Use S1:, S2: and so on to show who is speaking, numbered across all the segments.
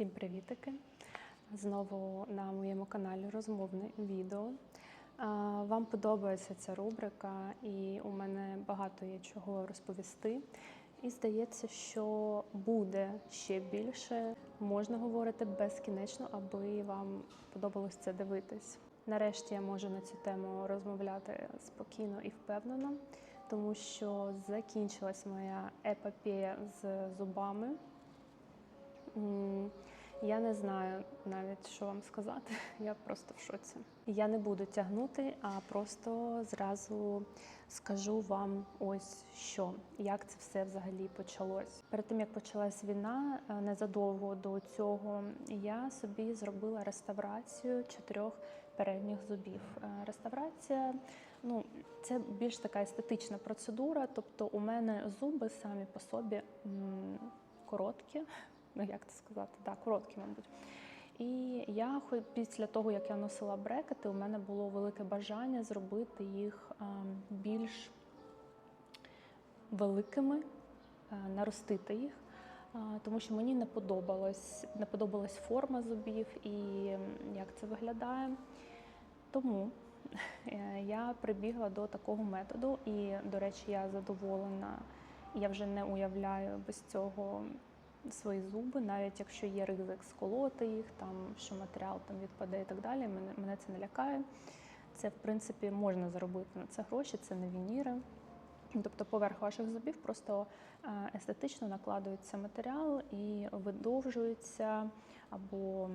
S1: Всім привітики! Знову на моєму каналі розмовне відео. Вам подобається ця рубрика, і у мене багато є чого розповісти. І здається, що буде ще більше. Можна говорити безкінечно, аби вам подобалось це дивитись. Нарешті я можу на цю тему розмовляти спокійно і впевнено, тому що закінчилась моя епопея з зубами. Я не знаю навіть, що вам сказати. Я просто в шоці. Я не буду тягнути, а просто зразу скажу вам ось що, як це все взагалі почалось. Перед тим як почалась війна, е, незадовго до цього я собі зробила реставрацію чотирьох передніх зубів. Е, Реставрація ну це більш така естетична процедура. Тобто, у мене зуби самі по собі короткі. Ну як це сказати? Так, короткі, мабуть. І я після того, як я носила брекети, у мене було велике бажання зробити їх більш великими, наростити їх, тому що мені не подобалось, не подобалась форма зубів і як це виглядає. Тому е, я прибігла до такого методу, і, до речі, я задоволена. Я вже не уявляю без цього свої зуби, навіть якщо є ризик сколоти їх, там що матеріал там відпаде і так далі. Мене, мене це не лякає. Це в принципі можна заробити на це гроші, це не вініри. Тобто поверх ваших зубів просто е, естетично накладується матеріал і видовжується або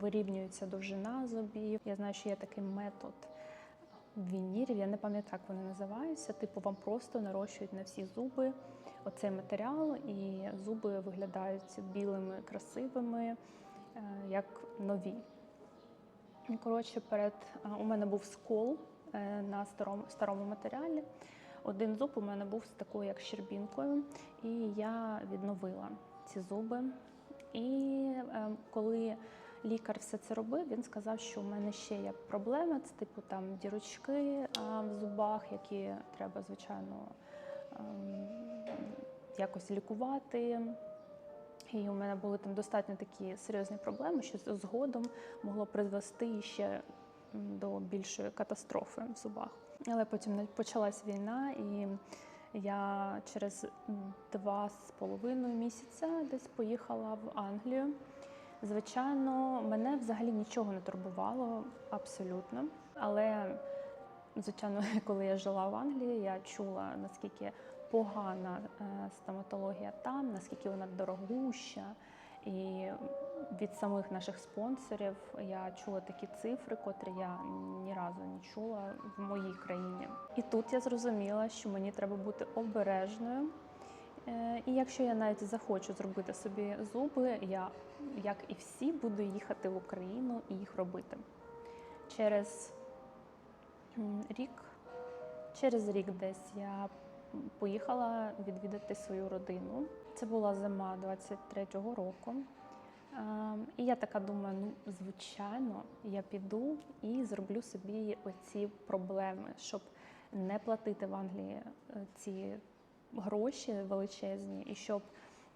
S1: вирівнюється довжина зубів. Я знаю, що є такий метод вінірів, я не пам'ятаю, як вони називаються. Типу, вам просто нарощують на всі зуби оцей матеріал, і зуби виглядають білими, красивими, е, як нові. Ну, Коротше, перед у мене був скол е, на старому, старому матеріалі. Один зуб у мене був з такою як щербінкою, і я відновила ці зуби. І е, коли лікар все це робив, він сказав, що у мене ще є проблеми, це типу там дірочки в зубах, які треба, звичайно, якось лікувати. І у мене були там достатньо такі серйозні проблеми, що згодом могло призвести ще до більшої катастрофи в зубах. Але потім почалась війна, і я через два з половиною місяця десь поїхала в Англію. Звичайно, мене взагалі нічого не турбувало абсолютно. Але, звичайно, коли я жила в Англії, я чула наскільки погана е, стоматологія там, наскільки вона дорогуща. І від самих наших спонсорів я чула такі цифри, котрі я ні разу не чула в моїй країні. І тут я зрозуміла, що мені треба бути обережною. Е, І якщо я навіть захочу зробити собі зуби, я, як і всі, буду їхати в Україну і їх робити. Через рік, через рік десь я поїхала відвідати свою родину. Це була зима 23-го року. Е, І я така думаю, ну звичайно, я піду і зроблю собі оці проблеми, щоб не платити в Англії е, ці гроші величезні, і щоб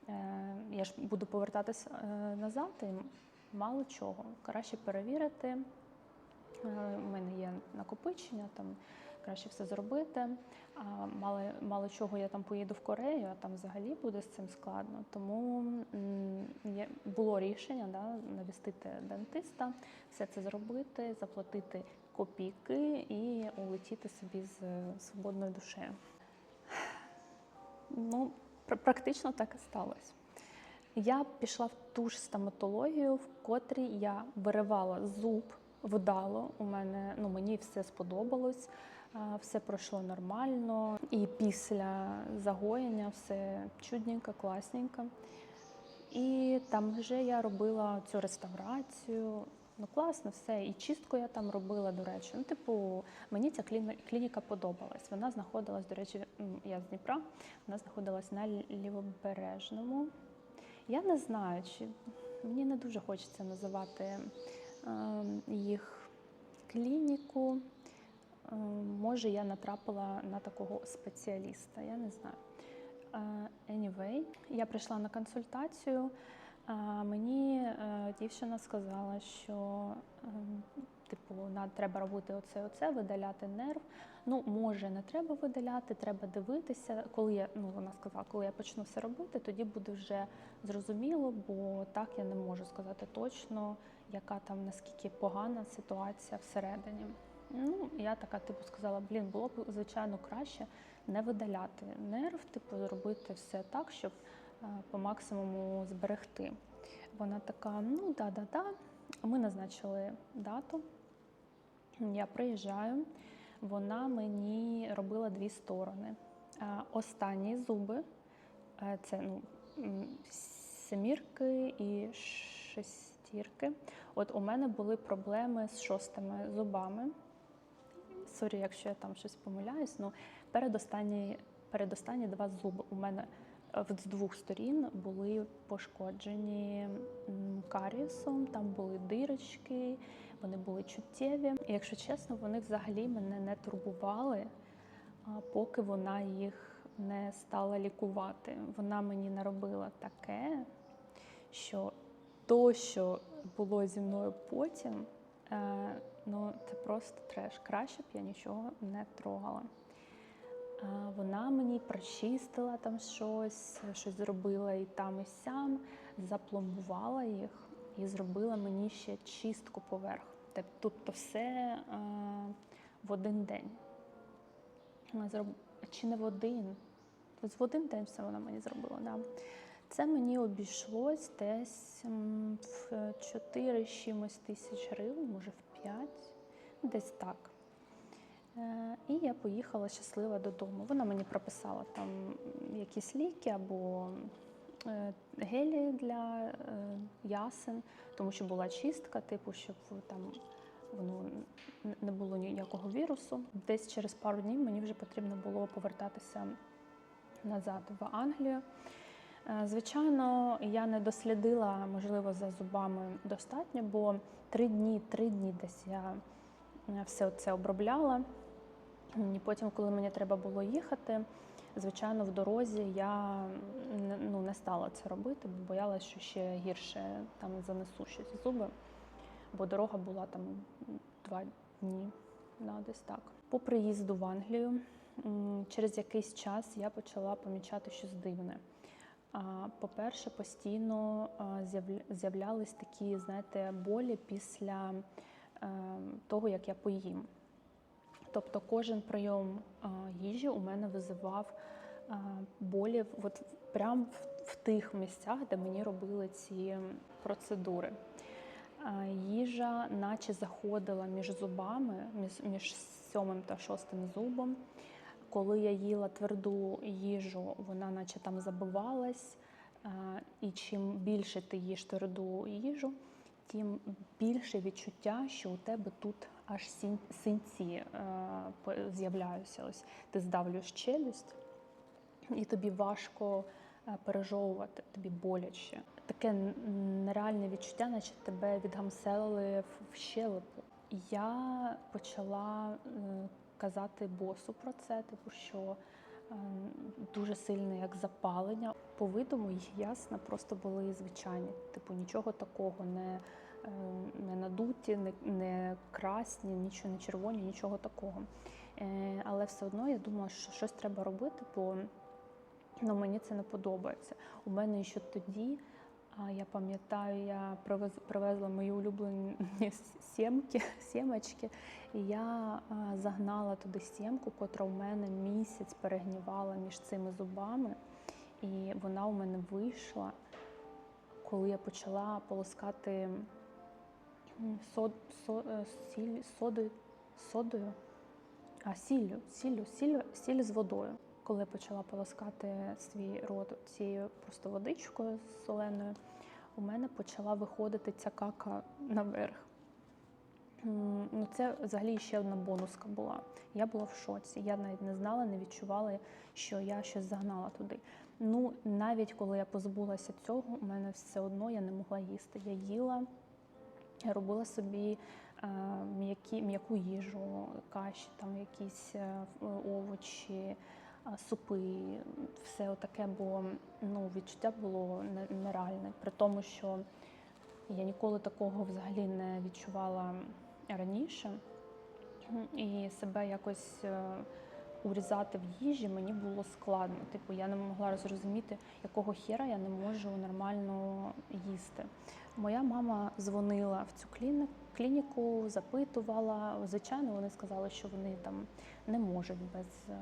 S1: е, я ж буду повертатись назад, і мало чого. Краще перевірити. У мене є накопичення, там краще все зробити. А мало, мало чого я там поїду в Корею, а там взагалі буде з цим складно. Тому було рішення да, навістити дентиста, все це зробити, заплатити копійки і улетіти собі з е, свободною душею. Ну, пр- практично так і сталося. Я пішла в ту ж стоматологію, в котрій я виривала зуб вдало. У мене ну мені все сподобалось, все пройшло нормально. І після загоєння все чудненько, класненько. І там вже я робила цю реставрацію. Ну, класно, все. І чистку я там робила, до речі. Ну, типу, мені ця клініка подобалась. Вона знаходилась, до речі, я з Дніпра, вона знаходилась на лівобережному. Я не знаю, чи мені не дуже хочеться називати е, їх клініку. Е, може, я натрапила на такого спеціаліста, я не знаю. Е, Anyway, я прийшла на консультацію. Мені е, дівчина сказала, що типу, треба робити оце, оце, видаляти нерв. Ну, може, не треба видаляти, треба дивитися. Коли я, ну, вона сказала, коли я почну це робити, тоді буде вже зрозуміло, бо так я не можу сказати точно, яка там наскільки погана ситуація всередині. Ну, я така, типу, сказала, блін, було б звичайно краще не видаляти нерв, типу, зробити все так, щоб е, по максимуму зберегти. Вона така: ну да-да-да. Ми назначили дату. Я приїжджаю. Вона мені робила дві сторони. Останні зуби е, це ну, семірки і шестірки. От у мене були проблеми з шостими зубами. Сорі, якщо я там щось помиляюсь, ну передостанні, передостанні два зуби у мене е, з двох сторін були пошкоджені м, карієсом, там були дирочки, вони були чуттєві. І якщо чесно, вони взагалі мене не турбували, поки вона їх не стала лікувати. Вона мені наробила таке, що то, що було зі мною потім, ну це просто треш. Краще б я нічого не трогала. Е, Вона мені прочистила там щось, щось зробила і там, і сям, запломбувала їх і зробила мені ще чистку поверх. Тобто все е, в один день. Чи не в один? В один день все вона мені зробила, да. Це мені обійшлось десь в 4 з чимось тисяч гривень, може в 5, десь так. Е, І я поїхала щаслива додому. Вона мені прописала там якісь ліки або е, гелі для е, ясен, тому що була чистка, типу, щоб там воно не було ніякого вірусу. Десь через пару днів мені вже потрібно було повертатися назад в Англію. Е, Звичайно, я не дослідила, можливо, за зубами достатньо, бо три дні, три дні десь я е, все це обробляла. І потім, коли мені треба було їхати, звичайно, в дорозі я ну, не стала це робити, бо боялася, що ще гірше там занесу щось зуби, бо дорога була там два дні, да, десь так. По приїзду в Англію через якийсь час я почала помічати щось дивне. По-перше, постійно з'являлись такі, знаєте, болі після е, того, як я поїм. Тобто кожен прийом їжі у мене визивав болі от прямо в, тих місцях, де мені робили ці процедури. Їжа наче заходила між зубами, між сьомим та шостим зубом. Коли я їла тверду їжу, вона наче там забивалась. І чим більше ти їш тверду їжу, тим більше відчуття, що у тебе тут аж синці е, з'являються. Ось ти здавлюєш челюсть, і тобі важко е, пережовувати, тобі боляче. Таке нереальне відчуття, наче тебе відгамселили в- щелепу. Я почала е, казати босу про це, типу, що е, дуже сильне як запалення. По виду мої ясна просто були звичайні. Типу нічого такого не, е, не надуті, не, не красні, нічого не червоні, нічого такого. Е, Але все одно я думала, що щось треба робити, бо ну, мені це не подобається. У мене ще тоді, я пам'ятаю, я привезла мої улюблені сімки, сімочки, і я загнала туди сімку, котра у мене місяць перегнівала між цими зубами. І вона у мене вийшла, коли я почала полоскати м, сод, е, сіль, содою, содою, а сіллю, сіллю, сіллю, сіль з водою. Коли почала полоскати свій рот цією просто водичкою соленою, у мене почала виходити ця кака наверх. Ну, це взагалі ще одна бонуска була. Я була в шоці. Я навіть не знала, не відчувала, що я щось загнала туди. Ну, навіть коли я позбулася цього, у мене все одно я не могла їсти. Я їла, я робила собі е, м'яку їжу, каші, там якісь е, овочі, а, супи, все отаке, бо ну, відчуття було нереальне. При тому, що я ніколи такого взагалі не відчувала раніше. І себе якось е, урізати в їжі мені було складно. Типу, я не могла зрозуміти, якого хера я не можу нормально їсти. Моя мама дзвонила в цю клініку, запитувала. Звичайно, вони сказали, що вони там не можуть без е,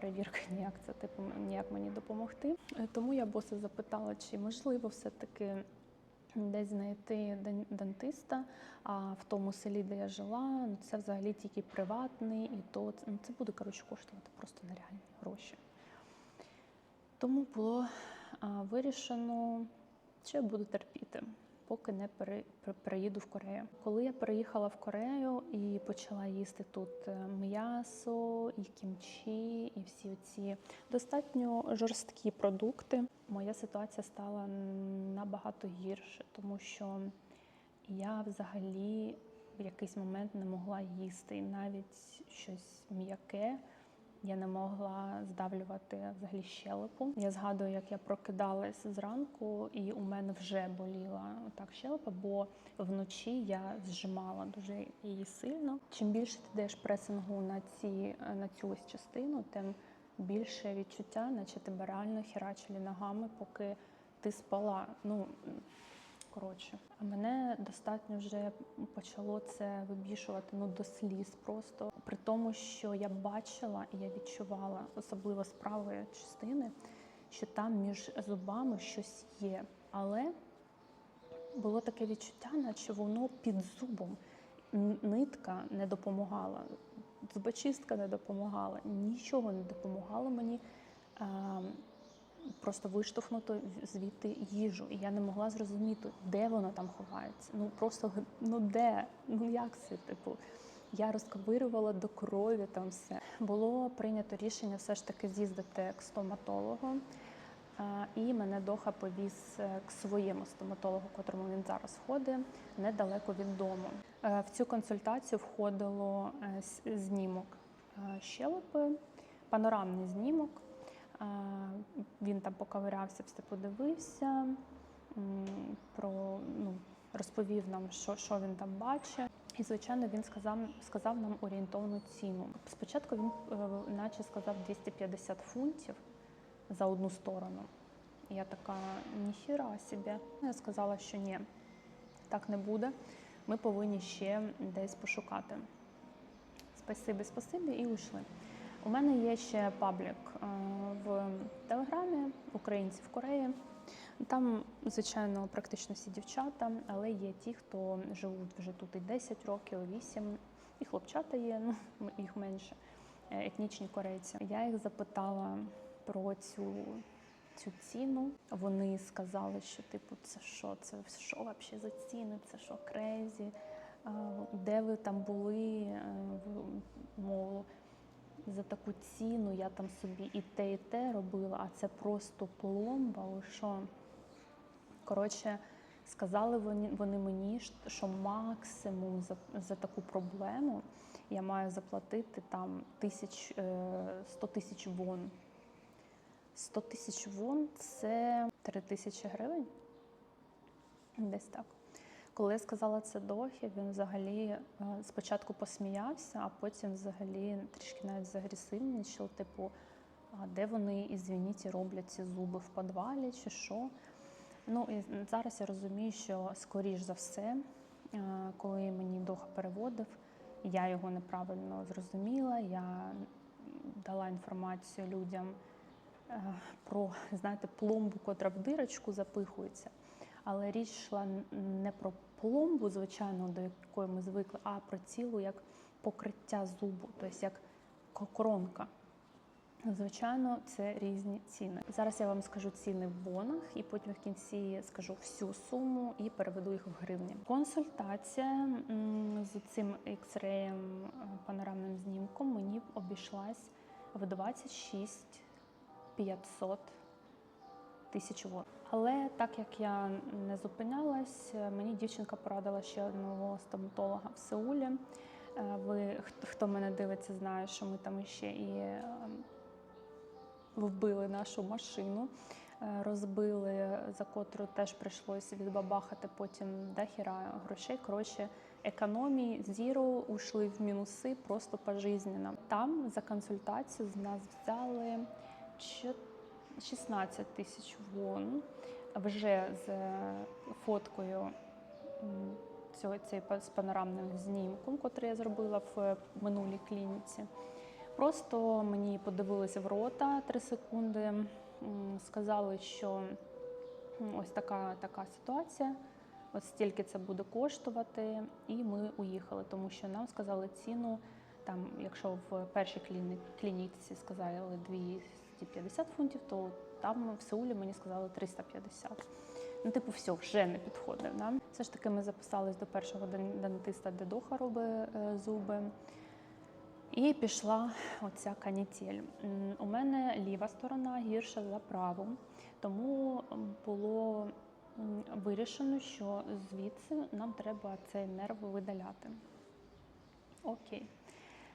S1: перевірки ніяк це типу ніяк мені допомогти. Е, Тому я боса запитала, чи можливо все-таки десь знайти ден- дентиста. А в тому селі, де я жила, ну це взагалі тільки приватний, і то ну, це буде коротше коштувати просто нереальні гроші. Тому було вирішено, що я буду терпіти, поки не пере- в Корею. Коли я переїхала в Корею і почала їсти тут е, м'ясо, і кімчі, і всі ці достатньо жорсткі продукти, моя ситуація стала набагато гірше, тому що я взагалі в якийсь момент не могла їсти, навіть щось м'яке. Я не могла здавлювати взагалі щелепу. Я згадую, як я прокидалась зранку, і у мене вже боліла так щелепа, бо вночі я зжимала дуже її сильно. Чим більше ти даєш пресингу на ці на цю ось частину, тим більше відчуття, наче тебе реально херачили ногами, поки ти спала. Ну коротше, а мене достатньо вже почало це вибішувати ну до сліз просто. При тому, що я бачила і я відчувала, особливо з правої частини, що там між зубами щось є. Але було таке відчуття, наче воно під зубом. Нитка не допомагала, зубочистка не допомагала, нічого не допомагало мені. Просто виштовхнуто звідти їжу. І я не могла зрозуміти, де воно там ховається. Ну просто ну де? Ну як це? Типу, я розковирювала до крові там все. Було прийнято рішення все ж таки з'їздити к стоматологу. І мене Доха повіз е, к своєму стоматологу, котрому він зараз ходить, недалеко від дому. Е, В цю консультацію входило е, знімок щелепи, панорамний знімок. Він там поковирявся, все подивився, про, ну, розповів нам, що, що він там бачить. І, звичайно, він сказав, сказав нам орієнтовну ціну. Спочатку він е, наче сказав 250 фунтів за одну сторону. Я така, ніхіра собі. Я сказала, що ні, так не буде. Ми повинні ще десь пошукати. Спасибі, спасибі, і ушли. У мене є ще паблік в Телеграмі Українці в Кореї. Там, звичайно, практично всі дівчата, але є ті, хто живуть вже тут і 10 років, і 8, і хлопчата є, ну їх менше, е, етнічні корейці. Я їх запитала про цю, цю ціну. Вони сказали, що типу, це що, це що взагалі за ціни, це що крейзі, Е, де ви там були, Е, в- мов, за таку ціну я там собі і те, і те робила, а це просто пломба. що? Коротше, сказали вони, мені, що максимум за, за таку проблему я маю заплатити там тисяч, е, 100 тисяч вон. 100 тисяч вон це 3 тисячі гривень. Десь так. Коли я сказала це Дохі, він взагалі е, спочатку посміявся, а потім взагалі трішки навіть загресивнічав, типу, де вони, ізвініть, роблять ці зуби в підвалі чи що. Ну і зараз я розумію, що скоріш за все, е, коли мені Доха переводив, я його неправильно зрозуміла, я дала інформацію людям е, про, знаєте, пломбу, котра в дирочку запихується. Але річ йшла не про пломбу, звичайно, до якої ми звикли, а про цілу як покриття зубу, тобто як ко- коронка. Звичайно, це різні ціни. Зараз я вам скажу ціни в бонах, і потім в кінці скажу всю суму і переведу їх в гривні. Консультація з цим X-ray панорамним знімком мені обійшлась в 26 500 тисяч вон. Але так як я не зупинялась, мені дівчинка порадила ще одного стоматолога в Сеулі. Е, Ви хто- мене дивиться, знає, що ми там ще і е, вбили нашу машину, е, розбили, за котру теж прийшлося відбабахати потім дохіра грошей. Коротше, економії зіро ушли в мінуси просто пожизненно. Там за консультацію з нас взяли чо- 16 тисяч вон вже з е, фоткою цього цей з панорамним знімком, котрий я зробила в е, минулій клініці. Просто мені подивилися в рота 3 секунди, сказали, що ось така, така ситуація. От стільки це буде коштувати, і ми уїхали, тому що нам сказали ціну. Там, якщо в першій клініці сказали 250 фунтів, то там в Сеулі мені сказали 350. Ну, типу, все, вже не підходить. Да? Все ж таки, ми записались до першого дентиста, де Доха робить е, зуби. І пішла оця канітель. У мене ліва сторона гірша за праву, тому було вирішено, що звідси нам треба цей нерв видаляти. Окей.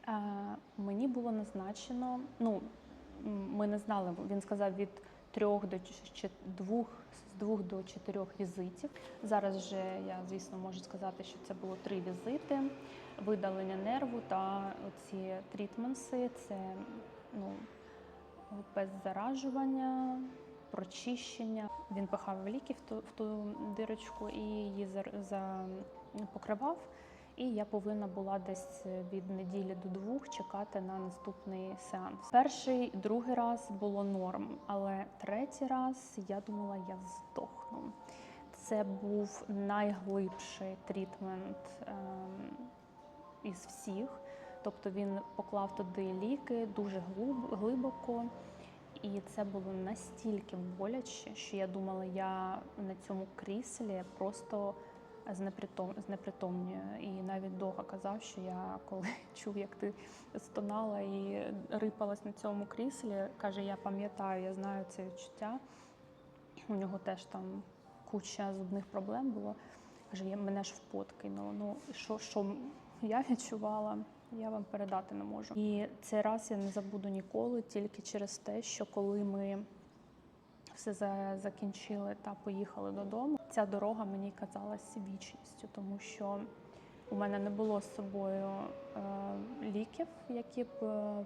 S1: Е, мені було назначено, ну, ми не знали, він сказав від трьох до двох, з двох до чотирьох візитів. Зараз же я, звісно, можу сказати, що це було три візити, видалення нерву та оці трітменси. Це ну, беззаражування, прочищення. Він пихав ліки в ту, в ту дирочку і її за, за, покривав. І я повинна була десь від неділі до двох чекати на наступний сеанс. Перший, другий раз було норм, але третій раз я думала, я здохну. Це був найглибший трітмент ем, із всіх. Тобто він поклав туди ліки дуже глиб- глибоко, і це було настільки боляче, що я думала, я на цьому кріслі просто знепритом, знепритомнюю. І навіть Дога казав, що я коли чув, як ти стонала і рипалась на цьому кріслі, каже, я пам'ятаю, я знаю це відчуття. У нього теж там куча зубних проблем було. Каже, мене ж в пот. Ну що, що я відчувала, я вам передати не можу. І цей раз я не забуду ніколи, тільки через те, що коли ми все за- закінчили та поїхали додому, ця дорога мені казалась вічністю, тому що у мене не було з собою е, ліків, які б е,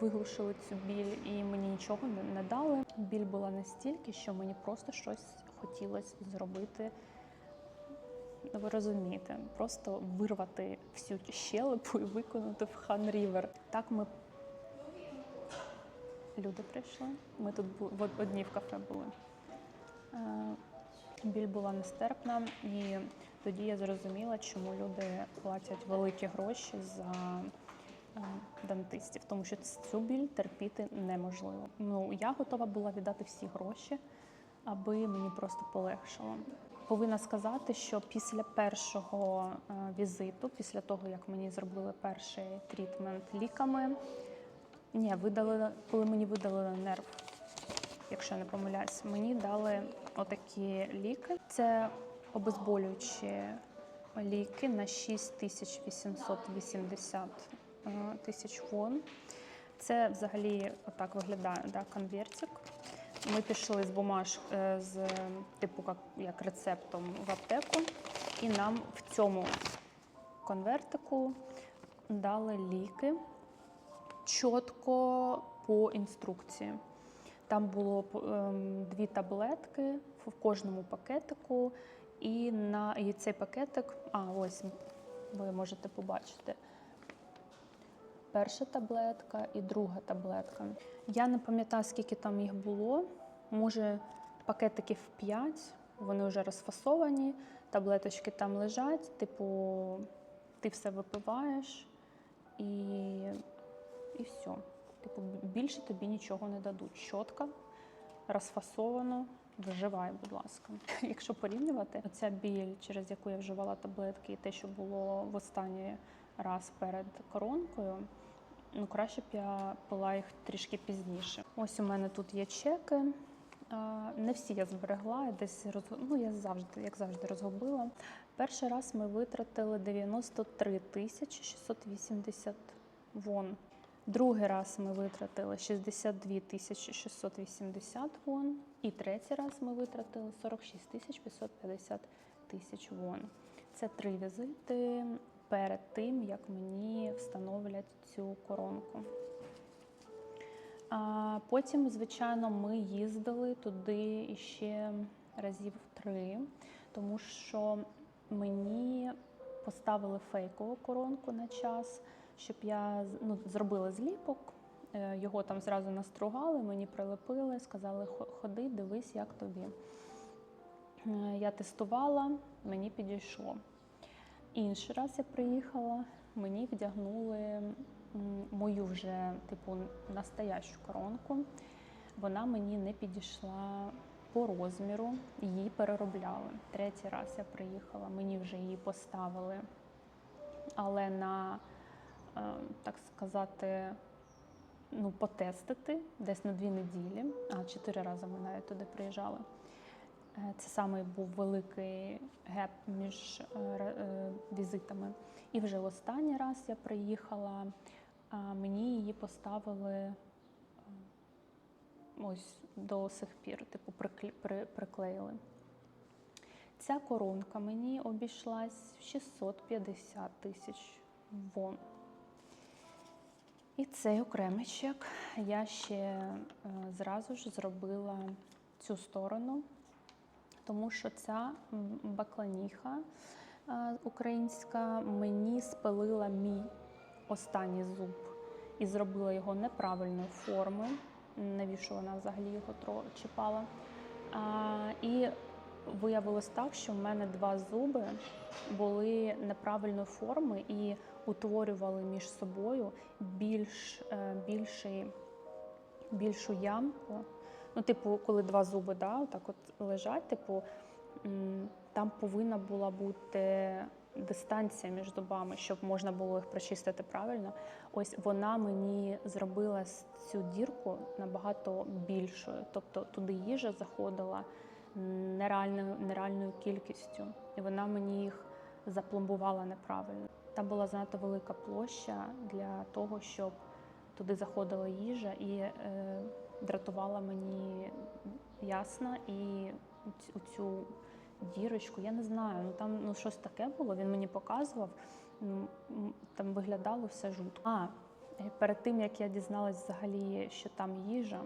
S1: виглушили цю біль, і мені нічого не, не дали. Біль була настільки, що мені просто щось хотілося зробити. Ну, Ви розумієте, просто вирвати всю щелепу і виконати в хан рівер. Так ми люди прийшли. Ми тут в одні в кафе були. Е, Біль була нестерпна, і тоді я зрозуміла, чому люди платять великі гроші за е, дантистів, тому що цю біль терпіти неможливо. Ну я готова була віддати всі гроші, аби мені просто полегшало. Повинна сказати, що після першого е, візиту, після того як мені зробили перший трітмент ліками, ні, видалили, коли мені видалили нерв, якщо я не помиляюсь, мені дали отакі ліки. Це обезболюючі ліки на 6880 е, тисяч вон. Це взагалі отак виглядає да, конвертик. Ми пішли з бумаж е, з типу як, як рецептом в аптеку, і нам в цьому конвертику дали ліки чітко по інструкції. Там було ем, дві таблетки в кожному пакетику, і на і цей пакетик, а ось ви можете побачити. Перша таблетка і друга таблетка. Я не пам'ятаю, скільки там їх було. Може, пакетиків 5, вони вже розфасовані, таблеточки там лежать, типу, ти все випиваєш і, і все. Типу, більше тобі нічого не дадуть. Чітко, розфасовано, вживай, будь ласка. Якщо порівнювати, ця біль, через яку я вживала таблетки, і те, що було в останній раз перед коронкою, ну краще б я пила їх трішки пізніше. Ось у мене тут є чеки. Не всі я зберегла, я десь роз... ну, я завжди, як завжди, розгубила. Перший раз ми витратили 93 тисячі 680 вон. Другий раз ми витратили 62 тисячі 680 вон. І третій раз ми витратили 46 тисяч 550 тисяч вон. Це три візити перед тим, як мені встановлять цю коронку. А потім, звичайно, ми їздили туди ще разів три, тому що мені поставили фейкову коронку на час, щоб я ну, зробила зліпок. Е, Його там зразу настругали, мені прилепили, сказали, ходи, дивись, як тобі. Е, Я тестувала, мені підійшло. Інший раз я приїхала, мені вдягнули мою вже типу настоящу коронку. Вона мені не підійшла по розміру, її переробляли. Третій раз я приїхала, мені вже її поставили, але на, так сказати, ну, потестити десь на дві неділі, а чотири рази ми навіть туди приїжджали. Е, Це саме був великий геп між е, е, візитами. І вже останній раз я приїхала, мені її поставили е, ось до сих пір, типу приклеїли. Ця коронка мені обійшлась в 650 тисяч вон. І цей окремий чек я ще е, зразу ж зробила цю сторону, тому що ця бакланіха е, українська мені спалила мій останній зуб і зробила його неправильної форми. Навіщо вона взагалі його чіпала? І виявилось так, що в мене два зуби були неправильної форми і утворювали між собою більш, е, більший, більшу ямку. Ну, типу, коли два зуби да, так от лежать, типу, там повинна була бути дистанція між зубами, щоб можна було їх прочистити правильно. Ось вона мені зробила цю дірку набагато більшою. Тобто туди їжа заходила нереальною, нереальною кількістю, і вона мені їх запломбувала неправильно. Там була занадто велика площа для того, щоб туди заходила їжа і е, дратувала мені ясна і цю дірочку. Я не знаю, ну там ну щось таке було. Він мені показував. м, Там виглядало все жутко. А перед тим як я дізналась взагалі, що там їжа.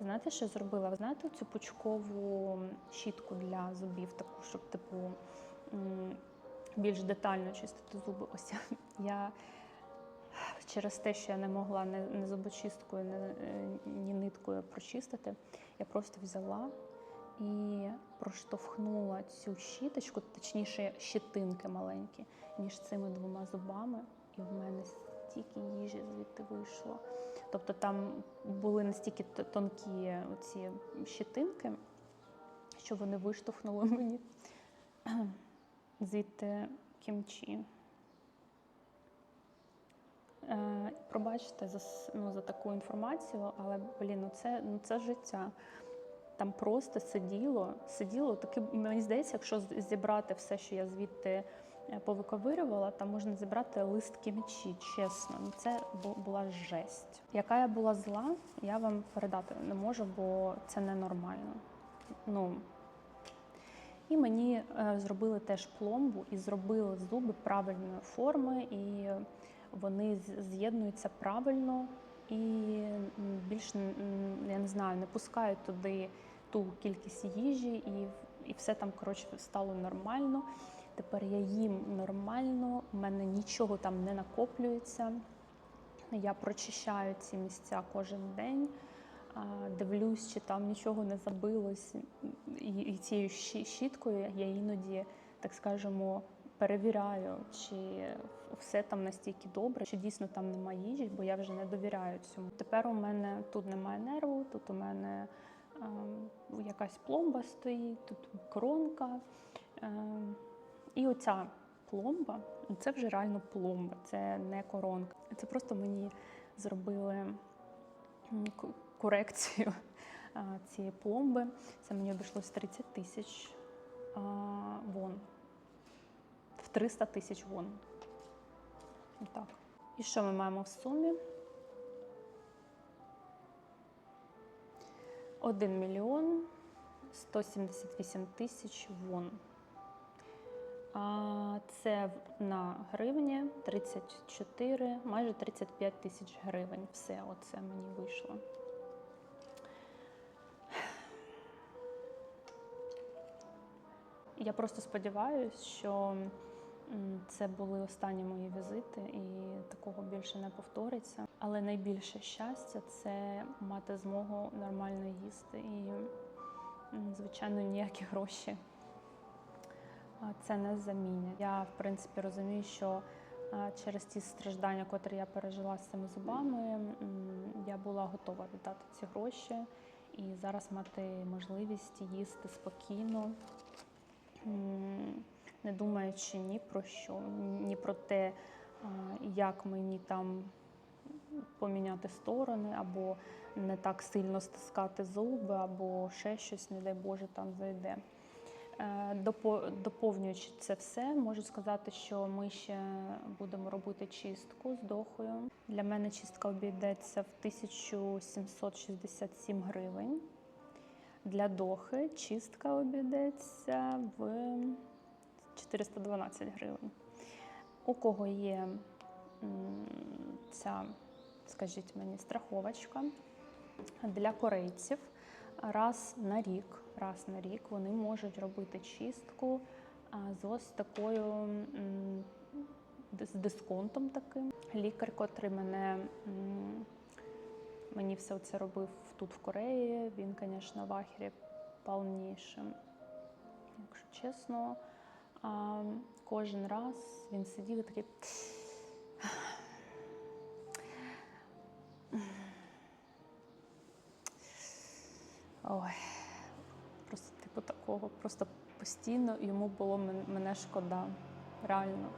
S1: Знаєте, що зробила? Знаєте цю пучкову щітку для зубів, таку, щоб типу більш детально чистити зуби. Ось я- через те, що я не могла не зубочисткою, не, е, ні ниткою прочистити, я просто взяла і проштовхнула цю щіточку, точніше, щитинки маленькі, між цими двома зубами, і в мене стільки їжі звідти вийшло. Тобто там були настільки тонкі ці щитинки, що вони виштовхнули мені звідти кімчі. Е, пробачте за, ну, за таку інформацію, але блін, ну це, ну це життя. Там просто сиділо, сиділо таке, мені здається, якщо зібрати все, що я звідти повиковирювала, там можна зібрати лист кімчі, чесно. Ну це була жесть. Яка я була зла, я вам передати не можу, бо це ненормально. Ну, і мені е, зробили теж пломбу і зробили зуби правильної форми, і вони з'єднуються правильно і більш я не знаю, не пускають туди ту кількість їжі, і, і все там коротше стало нормально. Тепер я їм нормально, в мене нічого там не накоплюється. Я прочищаю ці місця кожен день, дивлюсь, чи там нічого не забилось. І, цією щіткою я іноді, так скажемо, перевіряю, чи все там настільки добре, чи дійсно там немає їжі, бо я вже не довіряю цьому. Тепер у мене тут немає нерву, тут у мене ем, якась пломба стоїть, тут коронка. І оця пломба, це вже реально пломба, це не коронка. Це просто мені зробили корекцію цієї пломби. Це мені обійшлось 30 тисяч вон. В 300 тисяч вон. Так. І що ми маємо в сумі? 1 мільйон 178 тисяч вон. Це на гривні 34, майже 35 тисяч гривень. Все, оце мені вийшло. Я просто сподіваюся, що це були останні мої візити, і такого більше не повториться. Але найбільше щастя це мати змогу нормально їсти. І, звичайно, ніякі гроші це не замінять. Я, в принципі, розумію, що через ті страждання, котрі я пережила з цими зубами, я була готова віддати ці гроші і зараз мати можливість їсти спокійно, не думаючи ні про що, ні про те, як мені там поміняти сторони, або не так сильно стискати зуби, або ще щось, не дай Боже, там зайде. Е, допо- Доповнюючи це все, можу сказати, що ми ще будемо робити чистку з дохою. Для мене чистка обійдеться в 1767 гривень. Для дохи чистка обійдеться в 412 гривень. У кого є ця, скажіть мені, страховочка для корейців раз на рік, раз на рік вони можуть робити чистку з ось такою з дисконтом таким. Лікар, котрий мене мені все це робив тут в Кореї, він, звісно, в ахері повнішим. Якщо чесно, кожен раз він сидів і такий. Просто постійно йому було мене шкода. Реально.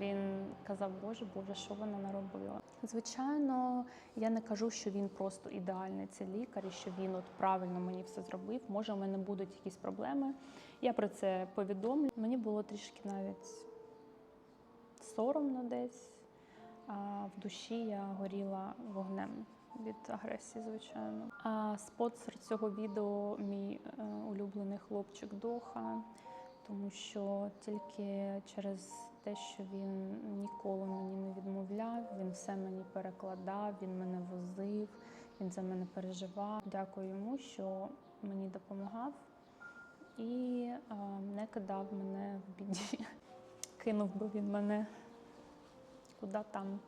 S1: Він казав, Боже, Боже, що вона наробила? Звичайно, я не кажу, що він просто ідеальний цей лікар і що він от правильно мені все зробив. Може, у мене будуть якісь проблеми. Я про це повідомлю. Мені було трішки навіть соромно десь, а в душі я горіла вогнем від агресії, звичайно. А спонсор цього відео мій е, улюблений хлопчик Доха, тому що тільки через те, що він ніколи мені не відмовляв, він все мені перекладав, він мене возив, він за мене переживав. Дякую йому, що мені допомагав і е, не кидав мене в біді. Кинув би він мене куди там.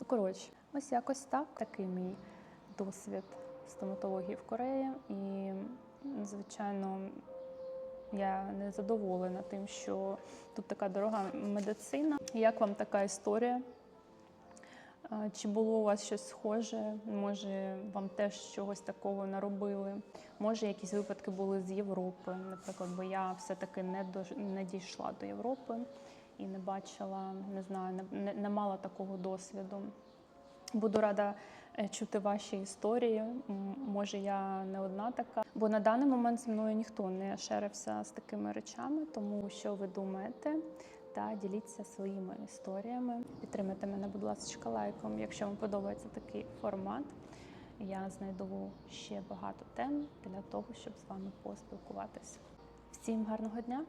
S1: Ну, коротше, ось якось так. Такий мій досвід стоматології в Кореї. І, звичайно, я не задоволена тим, що тут така дорога медицина. Як вам така історія? Чи було у вас щось схоже? Може, вам теж чогось такого наробили? Може, якісь випадки були з Європи, наприклад, бо я все-таки не, дож- не дійшла до Європи і не бачила, не знаю, не, не, мала такого досвіду. Буду рада чути ваші історії. Може, я не одна така. Бо на даний момент зі мною ніхто не шерився з такими речами, тому що ви думаєте. Та діліться своїми історіями. Підтримайте мене, будь ласка, лайком. Якщо вам подобається такий формат, я знайду ще багато тем для того, щоб з вами поспілкуватися. Всім гарного дня!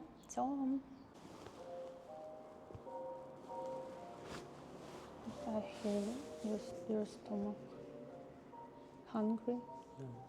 S1: Your, your stomach hungry.
S2: No.